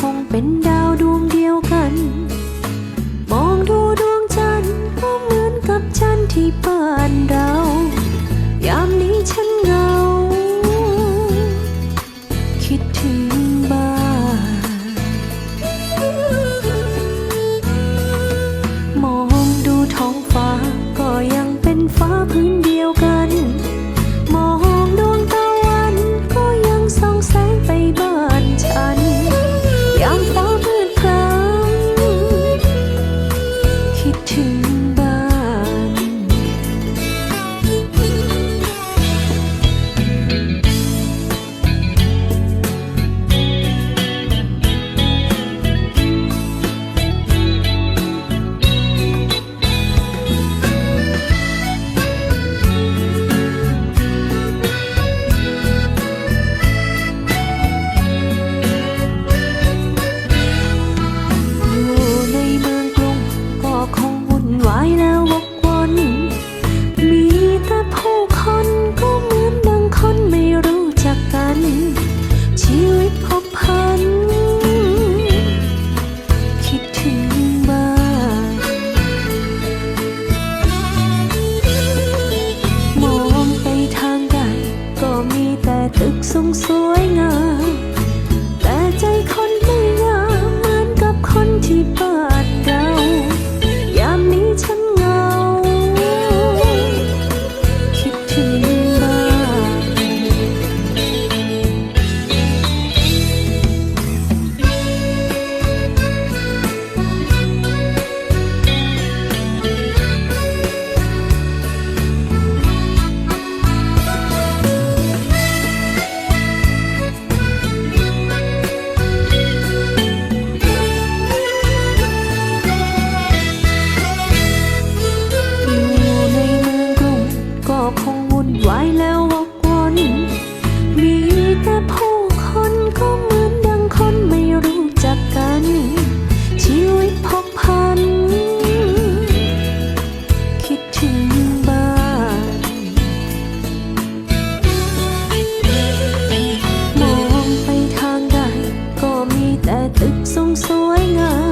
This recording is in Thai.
คงเป็นดาวดวงเดียวกัน มองดูดวงจันทร์ก็เหมือนกับฉันที่เปิดเรา วุ่นวายแล้ววกวน มีแต่ผู้คนก็เหมือนดังคนไม่รู้จักกัน ชีวิตพบพัน คิดถึงบ้านมองไปทางใดก็มีแต่ตึกสูงสวยงาม ผู้คนก็เหมือนดังคนไม่รู้จักกัน ชีวิตพกพัน คิดถึงบ้าน มองไปทางใดก็มีแต่ตึกสูงสวยงาม